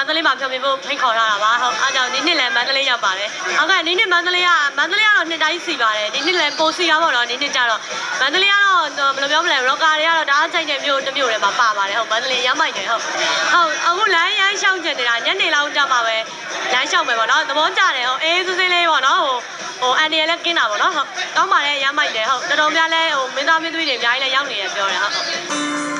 န္တလေးမှာဖြောပြဖို့ဖိတ်ခေါ်ထားတာပါဟုတ်အားကြောင့်ဒီနှစ်လည်းမန္တလေးရောက်ပါတယ်ဟုတ်ကဲ့ဒီနှစ်မန္တလေးကမန္တလေးကတော့နှစ်တိုင်းစီပါတယ်ဒီနှစ်လည်းပိုစီရပါတော့ဒီနှစ်ကျတော့မန္တလေးကတော့ဘယ်လိုပြောမလဲရော့ကာတွေကတော့ဒါအချိန်တဲ့မျိုးတစ်မျိုးတွေမှာပါပါတယ်ဟုတ်မန္တလေးရမ်းမိုက်တယ်ဟုတ်ဟုတ်အခုလမ်းရိုင်းရှောင်းကျင်နေတာညနေလောက်ကြမှာပဲလမ်းရှောင်းမယ်ပေါ့နော်သဘောကျတယ်ဟုတ်အေးစူးစင်းလေးပေါ့နော်ဟိုဟိုအန်ဒီလည်းကင်းတာပေါ့နော်ဟုတ်ကောင်းပါတယ်ရမ်းမိုက်တယ်ဟုတ်တော်တော်များလဲဟိုမင်းသားမင်းသွေးတွေအများကြီးလည်းရောက်နေတယ်ပြောတယ်ဟုတ်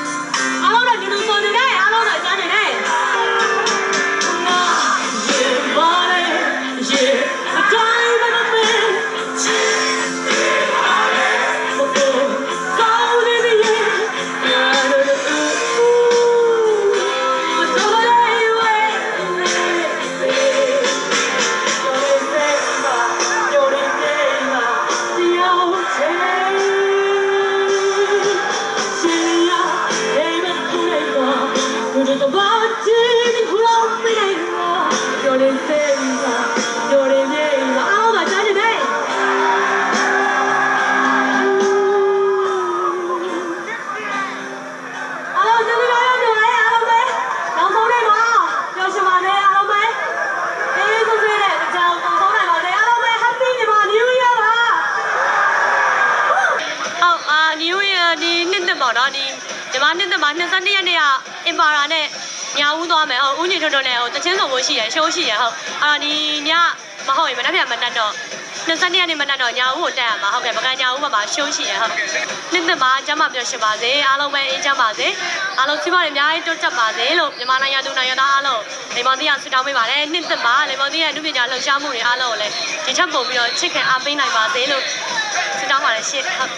ပေါ့နော်ဒီဒီမှာနှစ်သက်မှာ22ရက်နေ့ကအင်ပါရာနဲ့ညာဦးသွားမယ်ဟုတ်ဦးညီထွန်းထွန်းနဲ့ဟိုတချင်းဆိုဖို့ရှိရရှိုးရှိရဟုတ်အဲ့တော့ဒီညမဟုတ်ရင်မနေ့ပြန်မနှက်တော့22ရက်နေ့မနှက်တော့ညာဦးကိုတက်ရမှာဟုတ်ကဲ့ပကံညာဦးမှာမှာရှိုးရှိရဟုတ်နှစ်သက်မှာကျမ်းမပျော်ရွှင်ပါစေအားလုံးပဲအေးချမ်းပါစေအားလုံးချစ်မတွေအများကြီးတိုးတက်ပါစေလို့မြန်မာနိုင်ငံသူနိုင်ငံသားအားလုံးလေမော်တီးကဆုတောင်းပေးပါတယ်နှစ်သက်မှာလေမော်တီးရဲ့အမှုပညာလှူရှားမှုတွေအားလုံးကိုလည်းဒီချက်ပုံပြီးတော့ချစ်ခင်အားပေးနိုင်ပါစေလို့ဆုတောင်းပါတယ်ရှင့်ဟုတ်